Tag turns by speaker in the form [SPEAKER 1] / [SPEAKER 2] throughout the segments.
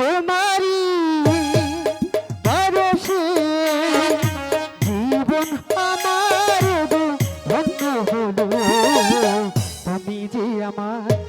[SPEAKER 1] তোমারি পরশে জীবন আমার ধন্য হলো। তুমি যে আমার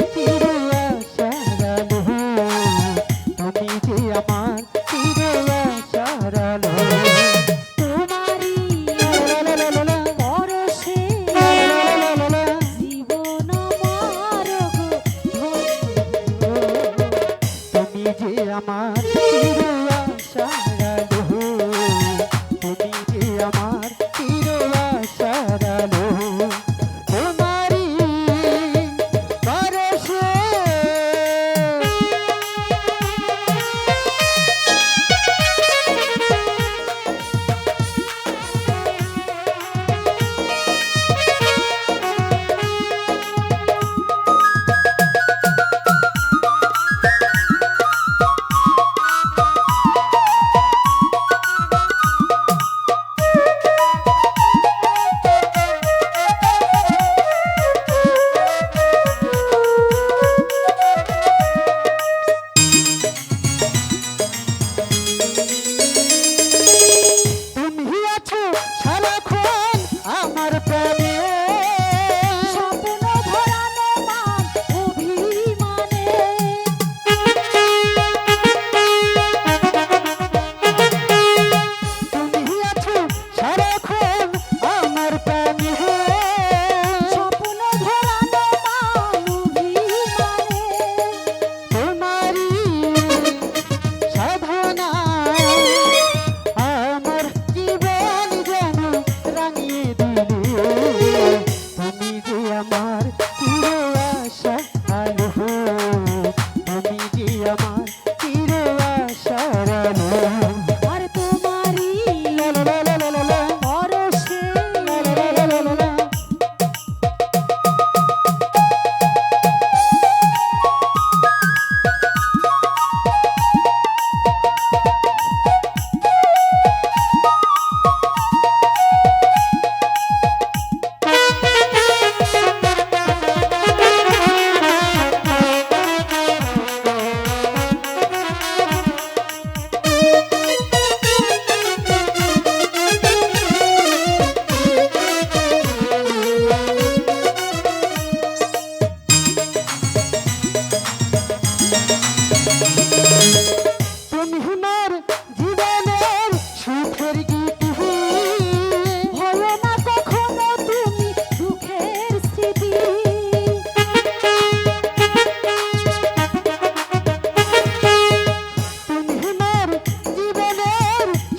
[SPEAKER 1] no.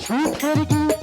[SPEAKER 1] Super duper.